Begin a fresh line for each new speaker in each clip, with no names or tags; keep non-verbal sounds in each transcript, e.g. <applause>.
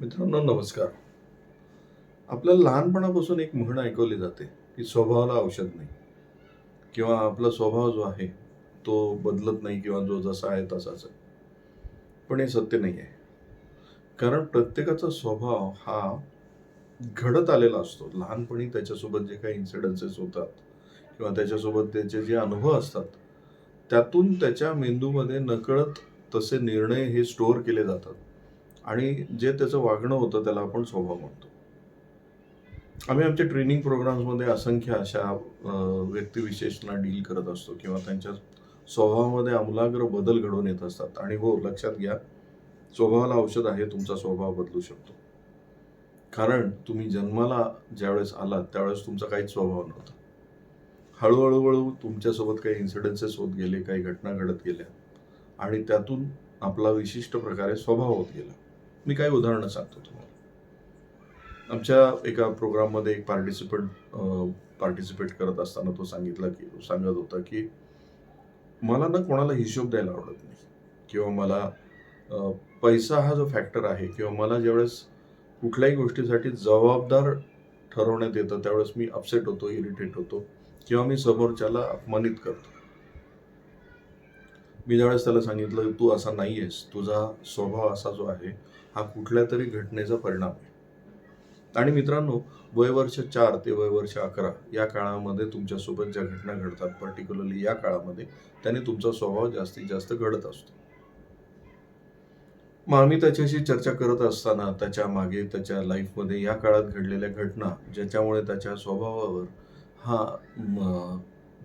मित्रांनो नमस्कार. आपल्याला लहानपणापासून एक म्हण ऐकवली जाते की स्वभावाला औषध नाही. किंवा आपला स्वभाव जो आहे तो बदलत नाही किंवा जो जसा आहे तसाच आहे. पण हे सत्य नाही आहे. कारण प्रत्येकाचा स्वभाव हा घडत आलेला असतो. लहानपणी त्याच्यासोबत जे काही इन्सिडन्सेस होतात किंवा त्याच्यासोबत त्याचे जे अनुभव असतात त्यातून त्याच्या मेंदूमध्ये नकळत तसे निर्णय हे स्टोअर केले जातात. आणि जे त्याचं वागणं होतं त्याला आपण स्वभाव म्हणतो. आम्ही आमच्या ट्रेनिंग प्रोग्राम्समध्ये असंख्य अशा व्यक्तिविशेषना व्यक्तिविशेषणा डील करत असतो किंवा त्यांच्या स्वभावामध्ये आमूलाग्र बदल घडून येत असतात. आणि हो लक्षात घ्या स्वभावाला औषध आहे तुमचा स्वभाव बदलू शकतो. कारण तुम्ही जन्माला ज्यावेळेस आलात त्यावेळेस तुमचा काहीच स्वभाव नव्हता. हळूहळू हळू तुमच्यासोबत काही इन्सिडेन्सेस होत गेले काही घटना घडत गेल्या. आणि त्यातून आपला विशिष्ट प्रकारे स्वभाव होत गेला. मी काही उदाहरणं सांगतो तुम्हाला. आमच्या एका प्रोग्राममध्ये एक पार्टिसिपंट पार्टिसिपेट करत असताना तो सांगितला की सांगत होता की मला ना कोणाला हिशोब द्यायला आवडत नाही. किंवा मला पैसा हा जो फॅक्टर आहे किंवा मला ज्यावेळेस कुठल्याही गोष्टीसाठी जबाबदार ठरवण्यात येतं त्यावेळेस मी अपसेट होतो इरिटेट होतो किंवा मी समोरच्याला अपमानित करतो. मी ज्यावेळेस त्याला सांगितलं तू असा नाही आहेस तुझा स्वभाव असा जो आहे हा कुठल्या तरी घटनेचा परिणाम आहे. आणि मित्रांनो वयवर्ष चार ते वयवर्ष अकरा या काळामध्ये तुमच्यासोबत ज्या घटना घडतात पर्टिक्युलरली या काळामध्ये त्याने तुमचा स्वभाव जास्तीत जास्त घडत असतो. मग आम्ही त्याच्याशी चर्चा करत असताना त्याच्यामागे त्याच्या लाईफमध्ये या काळात घडलेल्या घटना ज्याच्यामुळे त्याच्या स्वभावावर हा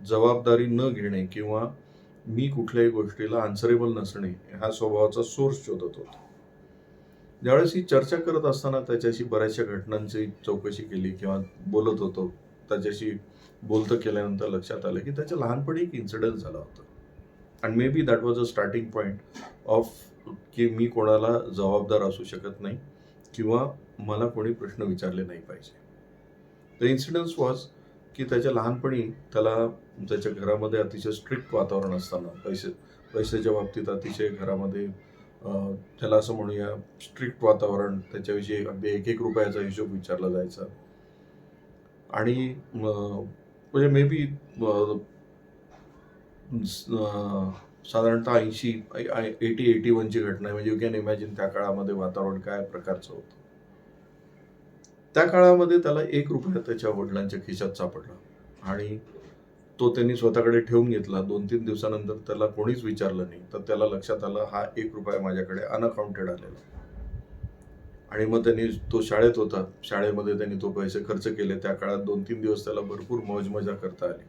जबाबदारी न घेणे किंवा मी कुठल्याही गोष्टीला आन्सरेबल नसणे हा स्वभावाचा सोर्स शोधत होतो. ज्यावेळेस ही चर्चा करत असताना त्याच्याशी बऱ्याचशा घटनांची चौकशी केली किंवा बोलत होतो त्याच्याशी बोलतं केल्यानंतर लक्षात आलं की त्याच्या लहानपणी एक इन्सिडंट झाला होता. And maybe that was a starting point of की मी कोणाला जबाबदार असू शकत नाही किंवा मला कोणी प्रश्न विचारले नाही पाहिजे. द इन्सिडन्स वॉज की त्याच्या लहानपणी त्याला त्याच्या घरामध्ये अतिशय स्ट्रिक्ट वातावरण असताना पैसे पैशाच्या बाबतीत अतिशय घरामध्ये त्याला असं म्हणूया स्ट्रिक्ट वातावरण त्याच्याविषयी अगदी एक एक रुपयाचा हिशोब विचारला जायचा. आणि म्हणजे मे बी साधारणतः ऐंशी एटी एटी वनची घटना आहे. म्हणजे यू कॅन इमॅजिन त्या काळामध्ये वातावरण काय प्रकारचं होतं. त्या काळामध्ये त्याला एक रुपया त्याच्या वडिलांच्या खिशात सापडला. आणि तो त्यांनी स्वतःकडे ठेवून घेतला. दोन तीन दिवसानंतर त्याला कोणीच विचारलं नाही. तर त्याला लक्षात आलं हा एक रुपया माझ्याकडे अनअकाउंटेड आलेला आणि मग त्यांनी तो शाळेत होता. शाळेमध्ये त्यांनी तो पैसे खर्च केले. त्या काळात दोन तीन दिवस त्याला भरपूर मौज मजा करता आली.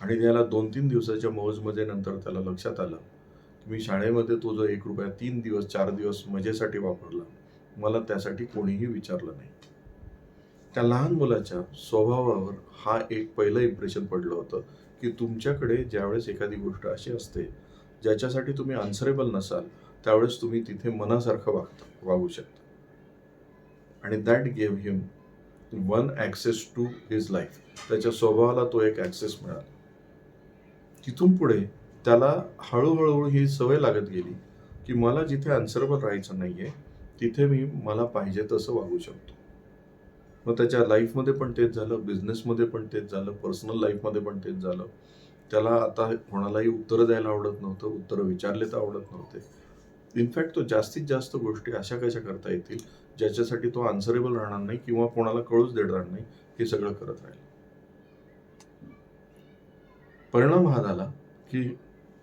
आणि त्याला दोन तीन दिवसाच्या मौजमजेनंतर त्याला लक्षात आलं की मी शाळेमध्ये तो जो एक रुपया तीन दिवस चार दिवस मजेसाठी वापरला मला त्यासाठी कोणीही विचारलं नाही. त्या लहान मुलाच्या स्वभावावर हा एक पहिलं इम्प्रेशन पडलं होतं की तुमच्याकडे ज्यावेळेस एखादी गोष्ट अशी असते ज्याच्यासाठी तुम्ही आन्सरेबल नसाल त्यावेळेस तुम्ही तिथे मनासारखं वागता वागू शकता. आणि that gave him one access to his life त्याच्या स्वभावाला तो एक ॲक्सेस मिळाला. तिथून पुढे त्याला हळूहळू ही सवय लागत गेली की मला जिथे आन्सरेबल राहायचं नाही आहे तिथे मी मला पाहिजे तसं वागू शकतो. मग त्याच्या लाईफमध्ये पण तेच झालं बिझनेसमध्ये पण तेच झालं पर्सनल लाईफमध्ये पण तेच झालं. त्याला आता कोणालाही उत्तरं द्यायला आवडत नव्हतं उत्तरं विचारले तर आवडत नव्हते. इनफॅक्ट तो जास्तीत जास्त गोष्टी अशा कशा करता येतील ज्याच्यासाठी तो आन्सरेबल राहणार नाही किंवा कोणाला कळूच देणार नाही हे सगळं करत राहील. परिणाम हा झाला की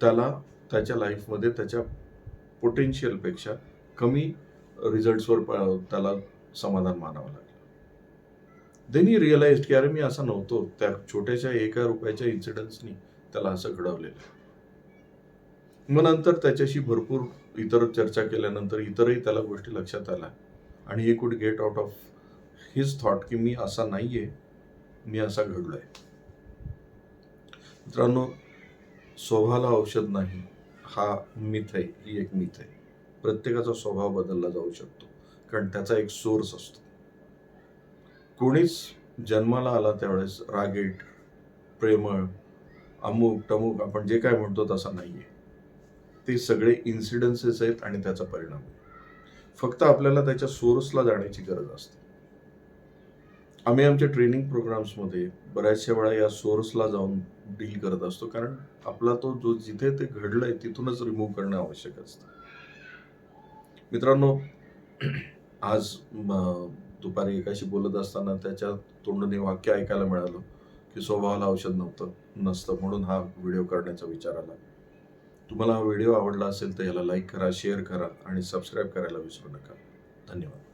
त्याला त्याच्या लाईफमध्ये त्याच्या पोटेन्शियलपेक्षा कमी रिझल्ट्सवर त्याला समाधान मानावं लागलं. देन ही रिअलाइज की अरे मी असा नव्हतो. त्या छोट्याशा एका रुपयाच्या इन्सिडन्सनी त्याला असं घडवलेलं मग नंतर त्याच्याशी भरपूर इतर चर्चा केल्यानंतर इतरही त्याला गोष्टी लक्षात आल्या. आणि he could get out of his thought की मी असा नाहीये. मी असा घडलो आहे मित्रांनो स्वभावाला औषध नाही. हा मिथ आहे. ही एक मिथ आहे. प्रत्येकाचा स्वभाव बदलला जाऊ शकतो. कारण त्याचा एक सोर्स असतो. कोणीच जन्माला आला त्यावेळेस रागीट प्रेमळ अमुक टमुक आपण जे काय म्हणतो तसा नाही आहे ते सगळे इन्सिडन्सेस आहेत आणि त्याचा परिणाम आहे. फक्त आपल्याला त्याच्या सोर्सला जाण्याची गरज असते. आम्ही आमच्या ट्रेनिंग प्रोग्राम्समध्ये बऱ्याचशा वेळा या सोर्सला जाऊन डील करत असतो. कारण आपला तो जो जिथे ते घडलंय तिथूनच रिमूव्ह करणं आवश्यक असतं. मित्रांनो <clears throat> आज दुपारी एकाशी बोलत असताना त्याच्या तोंडून हे वाक्य ऐकायला मिळालं की स्वभावाला औषध नव्हतं नसतं म्हणून हा व्हिडिओ करण्याचा विचार आला. तुम्हाला हा व्हिडिओ आवडला असेल तर याला लाईक करा शेअर करा आणि सबस्क्राईब करायला विसरू नका. धन्यवाद.